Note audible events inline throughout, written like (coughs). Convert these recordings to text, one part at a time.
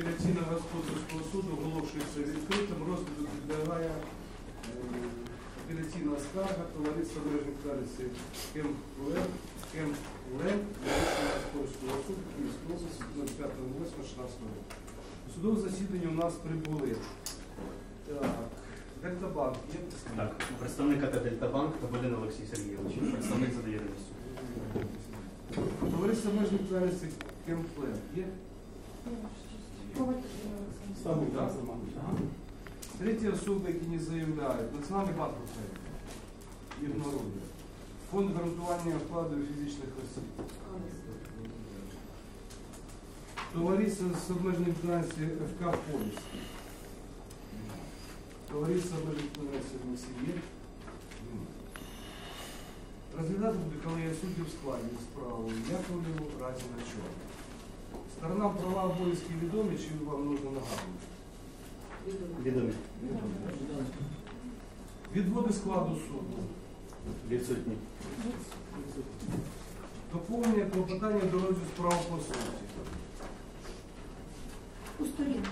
Апеляційного господарського суду оголошується відкритим, розгляду підлягає е, апеляційна скарга товариства мережних коаліцій КМЛ, КМЛ, господарського суду Київської області 05.08.16 року. У судове засідання у нас прибули. Так, Дельтабанк є представник? Так, представник АТ Дельтабанк Табалін Олексій Сергійович, представник задає місцю. Товариство мережних коаліцій КМЛ є? Саме Да? Ага. Треті особи, які не заявляють, Національний банк України ігнорує. Фонд гарантування вкладів фізичних осіб. Товариство з обмеженою відповідальністю ФК Поліс. Товариство з обмеженою відповідальністю МСІ є. Нема. Розглядати буде колегія суддів в складі справи Яковлеву разі на. Сторонам права обов'язки відомі, чи вам нужно нагадувати? Відомі. Відводи складу суду. Відсутні. Доповнення клопотання до розгляду справ по суті. У сторін.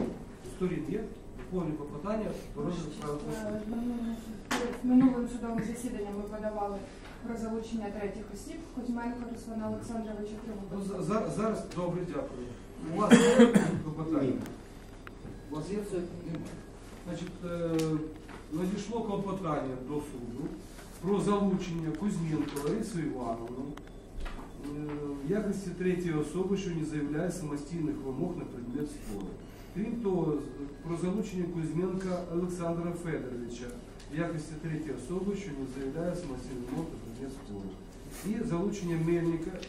У сторін є? Доповнення клопотання до розгляду справ по суті. Минулим- судовим засіданням ми подавали про залучення третіх осіб Кузьменко Руслана Олександровича Ну, Кривого. за- за- зараз добре, дякую. У вас (coughs) є клопотання? У вас є? Немає. Значить, е, надійшло клопотання до суду про залучення Кузьменко Ларису Івановну е, в якості третьої особи, що не заявляє самостійних вимог на предмет спору. Крім того, про залучення Кузьменка Олександра Федоровича в якості третьої особи, що не заявляє самостійних вимог на предмет спору. І залучення Мельника, е,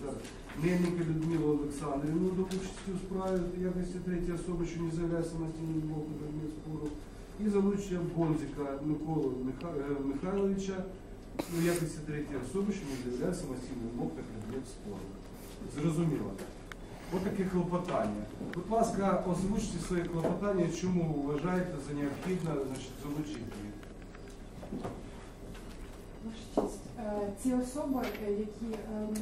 зараз, Мельника Людмила Олександрівну до участі у справі в якості третьої особи, що не заявляє самостійних вимог на предмет спору. І залучення Бонзика Миколи Миха- е, Михайловича у якості третьої особи, що не заявляє самостійних вимог на предмет спору. Зрозуміло. Ось таке клопотання. Будь ласка, озвучте своє клопотання, чому ви вважаєте за необхідно значить, залучити Ці особи, е, які ем,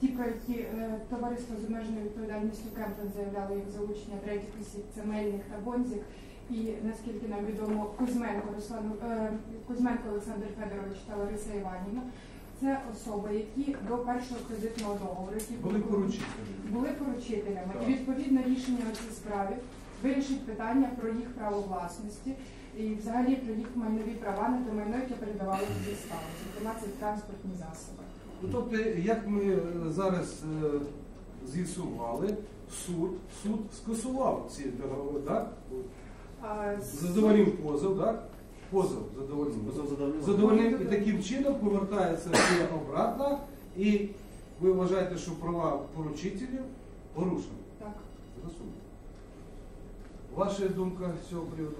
ті, про які е, товариство з обмеженою відповідальністю Кемпен заявляло їх залучення третіх осіб, це Мельник та Бонзік. І наскільки нам відомо, Кузьменко Руслан е, Кузьменко Олександр Федорович та Лариса Іванівна. Це особи, які до першого кредитного договору, які Були поручителі. були поручителями. І відповідно рішення у цій справі вирішить питання про їх право власності і взагалі про їх майнові права на те майно, яке передавали в цій справі, зокрема це транспортні засоби. Ну, тобто, як ми е, зараз е, з'ясували, суд, суд скасував ці договори, так? А, Задовольнив позов, так? Позов задовольнив. Позов задовольнив. Задовольнив і таким чином повертається все обратно, і ви вважаєте, що права поручителів порушені. Так. Зрозуміло. Ваша думка з цього приводу?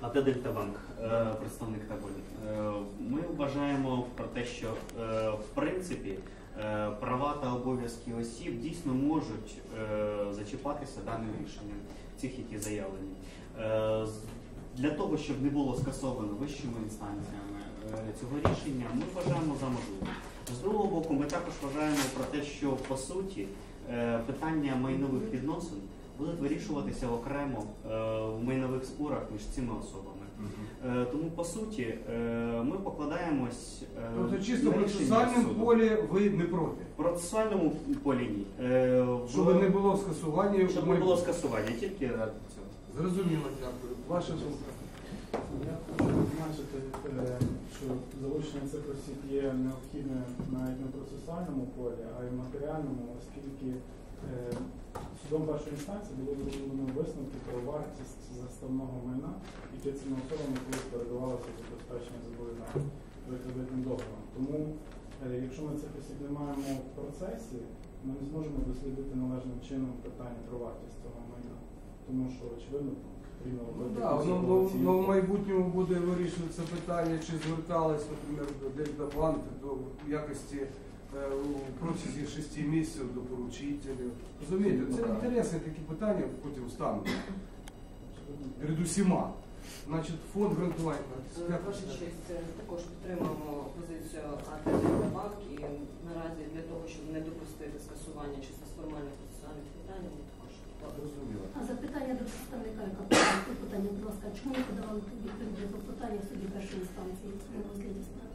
АТ Дельтабанк, е, представник Табалін. Е, Ми вважаємо про те, що е, в принципі е, права та обов'язки осіб дійсно можуть зачіпатися даним рішенням, цих, які заявлені. Для того, щоб не було скасовано вищими інстанціями цього рішення, ми вважаємо за можливе. З другого боку, ми також вважаємо про те, що по суті питання майнових відносин будуть вирішуватися окремо е, в майнових спорах між цими особами. Е, Тому по суті е, ми покладаємось Тобто чисто в процесуальному суду. полі ви не проти. В процесуальному полі ні. Е, в- Щоб не було скасування. щоб не було скасування, тільки ради цього. Зрозуміло, дякую. Ваша думка. Я хочу зазначити, що залучення цих осіб є необхідним навіть не в процесуальному полі, а й в матеріальному, оскільки судом першої інстанції було зроблено висновки про вартість заставного майна, яке цими особами колись передавалося забезпечення зобов'язань за кредитним договором. Тому, е, якщо ми цих осіб не маємо в процесі, ми не зможемо дослідити належним чином питання про вартість цього майна. Тому що, очевидно, потрібно Ну, робити да, ну, ну, ну, в майбутньому буде вирішуватися питання, чи звертались, наприклад, до Дельтабанк до якості е, у протязі шести місяців до поручителів. Розумієте, це інтересні такі питання потім стануть перед усіма. Значить, фонд гарантування. Ваша честь, е, також підтримуємо позицію АТ Банк і наразі для того, щоб не допустити скасування чисто з формальних процесуальних питань, ми також Зрозуміло. А запитання до представника, яка питання, будь ласка, чому не подавали відповідь до клопотання в суді першої інстанції на розгляді справи?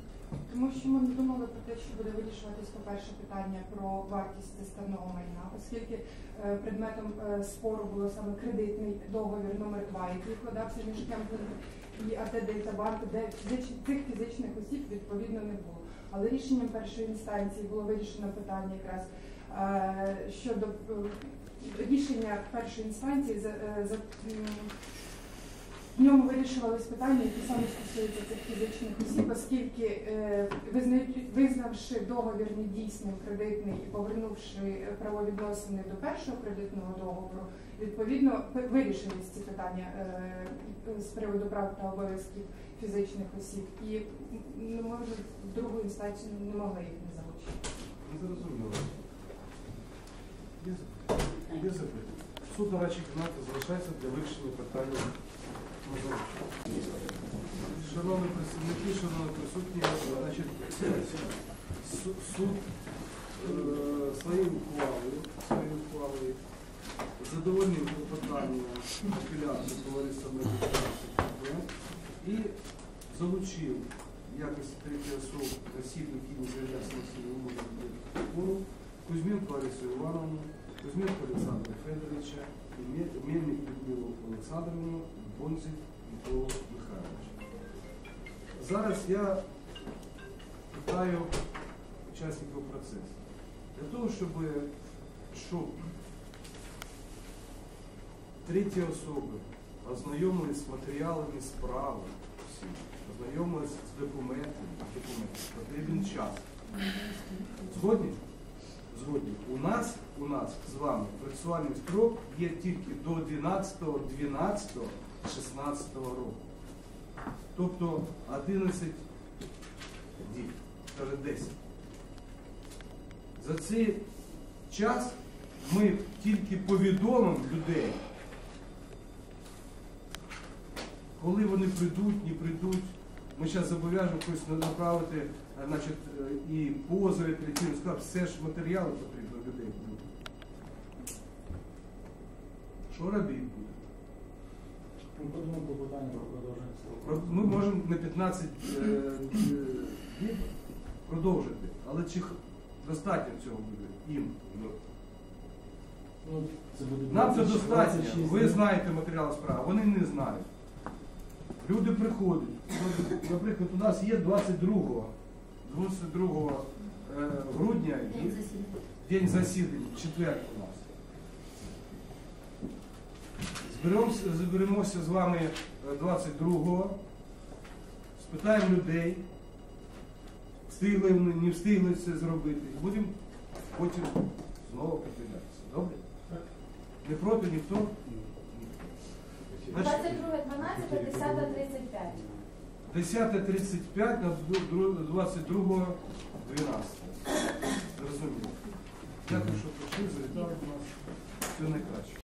Тому що ми не думали про те, що буде вирішуватись, по-перше, питання про вартість заставного майна, оскільки е, предметом е, спору було саме кредитний договір номер 2 який вкладався між кемпінгом і АТ Дельтабанк, де фізич- цих фізичних осіб відповідно не було. Але рішенням першої інстанції було вирішено питання якраз е, щодо е, рішення першої інстанції за, е, за в ньому вирішувались питання, які саме стосуються цих фізичних осіб, оскільки е, визнавши договір недійсним кредитний і повернувши правовідносини до першого кредитного договору, відповідно вирішились ці питання е, з приводу прав та обов'язків фізичних осіб. І ну, ми вже в другу інстанцію не могли їх не залучити. Зрозуміло. Є запитання? Суд нарадчої кімнати залишається для вирішення питання. Шановні представники, шановні присутні, значить, суд е, своєю ухвалою, своєю ухвалою задовольнив клопотання апеляції товариства медичних і залучив якості третьої особи осіб, які не з'являвся на суді умову Кузьменко Ларису Івановну, Кузьменко Олександра Федоровича, Мельник Людмилу Олександровну, Бонзик Миколу Михайловича. Зараз я питаю учасників процесу. Для того, щоб, щоб треті особи ознайомились з матеріалами справи, всі, ознайомились з документами, документами, потрібен час. Згодні? Згодні. У нас, у нас з вами процесуальний строк є тільки до 12.12.16 року. Тобто 11 діб, каже 10. За цей час ми тільки повідомимо людей, коли вони прийдуть, не прийдуть. Ми зараз зобов'яжемо когось направити е, значить, е, і позови, апеляційну справу, все ж матеріали потрібно людей. Що робити буде? Ми про продовження можемо на 15 е, е, продовжити, але чи достатньо цього буде їм? Ну, це буде Нам це 20 достатньо. 26 Ви знаєте матеріал справи, вони не знають. Люди приходять. Ну, Наприклад, у нас є 22 22 е, грудня і День засідання. день засідання, четвер у нас. Зберемося, з вами е, 22-го, спитаємо людей, встигли вони, не встигли це зробити. І будемо потім знову подивлятися. Добре? Не проти ніхто? 22, 12, 10, 35. 10.35 на 22 12. Зрозуміло. Дякую, що прийшли, завітали нас. Все найкраще.